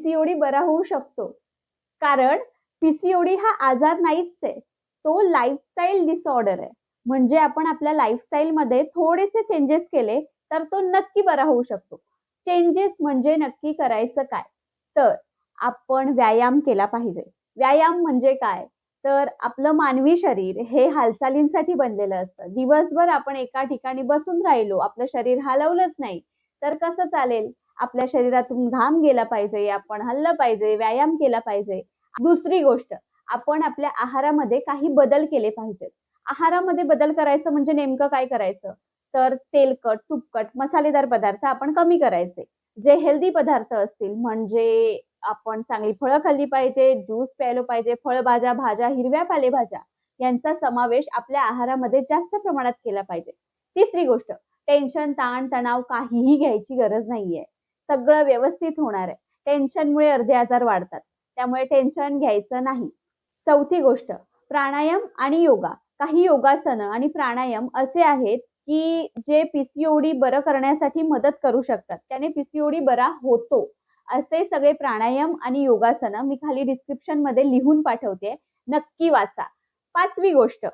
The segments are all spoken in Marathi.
पीसीओडी बरा होऊ शकतो. कारण पीसीओडी हा आजार नाहीच आहे. तो लाईफस्टाईल डिसऑर्डर आहे. म्हणजे आपण आपल्या लाईफस्टाईलमध्ये थोडेसे चेंजेस केले तर तो नक्की बरा होऊ शकतो. चेंजेस म्हणजे नक्की करायचं काय? तर आपण व्यायाम केला पाहिजे. व्यायाम म्हणजे काय? तर आपलं मानवी शरीर हे हालचालींसाठी बनलेलं असतं. दिवसभर आपण एका ठिकाणी बसून राहिलो आपलं शरीर हलवलंच नाही तर कसं चालेल? आपल्या शरीरातून घाम गेला पाहिजे आपण हल्लं पाहिजे व्यायाम केला पाहिजे. दुसरी गोष्ट आपण आपल्या आहारामध्ये काही बदल केले पाहिजेत. आहारामध्ये बदल करायचं म्हणजे नेमकं काय करायचं? तर तेलकट तुपकट मसालेदार पदार्थ आपण कमी करायचे. जे हेल्दी पदार्थ असतील म्हणजे आपण चांगली फळं खाल्ली पाहिजे ज्यूस प्यायलो पाहिजे फळभाज्या भाज्या हिरव्या पालेभाज्या यांचा समावेश आपल्या आहारामध्ये जास्त प्रमाणात केला पाहिजे. तिसरी गोष्ट टेन्शन ताण तणाव काहीही घ्यायची गरज नाहीये. सगळं व्यवस्थित होणार आहे. टेन्शनमुळे अर्धे आजार वाढतात. त्यामुळे टेन्शन घ्यायचं नाही. चौथी गोष्ट प्राणायाम आणि योगा. काही योगासनं आणि प्राणायाम असे आहेत की जे पीसीओडी बरं करण्यासाठी मदत करू शकतात. त्याने पीसीओडी बरा होतो. असे सगळे प्राणायाम आणि योगासनं मी खाली डिस्क्रिप्शनमध्ये लिहून पाठवते. नक्की वाचा. पाचवी गोष्ट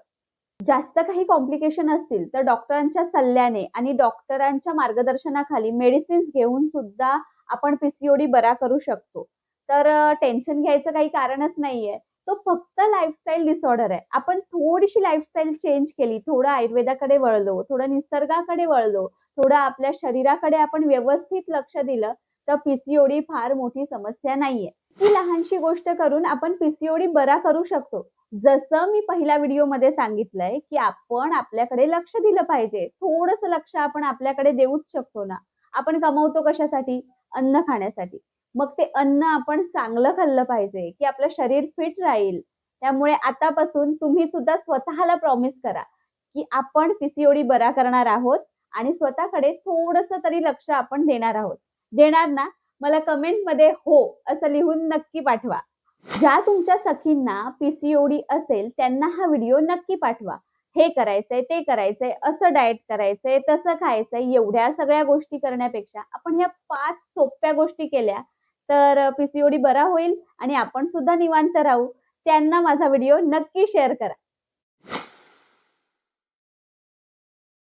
जास्त काही कॉम्प्लिकेशन असतील तर डॉक्टरांच्या सल्ल्याने आणि डॉक्टरांच्या मार्गदर्शनाखाली मेडिसिन्स घेऊन सुद्धा आपण पीसीओडी बरा करू शकतो. तर टेन्शन घ्यायचं काही कारणच नाहीये. तो फक्त लाईफस्टाईल डिसऑर्डर आहे. आपण थोडीशी लाईफस्टाईल चेंज केली थोडं आयुर्वेदाकडे वळलो थोडं निसर्गाकडे वळलो थोडं आपल्या शरीराकडे आपण व्यवस्थित लक्ष दिलं तर पीसीओडी फार मोठी समस्या नाहीये. ही लहानशी गोष्ट करून आपण पीसीओडी बरा करू शकतो. जसं मी पहिल्या व्हिडिओमध्ये सांगितलंय की आपण आपल्याकडे लक्ष दिलं पाहिजे. थोडस लक्ष आपण आपल्याकडे देऊच शकतो ना. आपण कमवतो कशासाठी? अन्न खाण्यासाठी. मग ते अन्न आपण चांगलं खाल्लं पाहिजे की आपलं शरीर फिट राहील. त्यामुळे आतापासून तुम्ही सुद्धा स्वतःला प्रॉमिस करा की आपण पीसीओडी बरा करणार आहोत आणि स्वतःकडे थोडस तरी लक्ष आपण देणार आहोत. देणार ना? मला कमेंटमध्ये हो असं लिहून नक्की पाठवा. ज्या तुमच्या सखींना पीसीओडी असेल त्यांना हा व्हिडिओ नक्की पाठवा. हे करायचंय ते करायचंय असं डाएट करायचंय तसं खायचंय एवढ्या सगळ्या गोष्टी करण्यापेक्षा आपण ह्या पाच सोप्या गोष्टी केल्या तर पीसीओडी बरा होईल आणि आपण सुद्धा निवांत राहू. त्यांना माझा व्हिडिओ नक्की शेअर करा.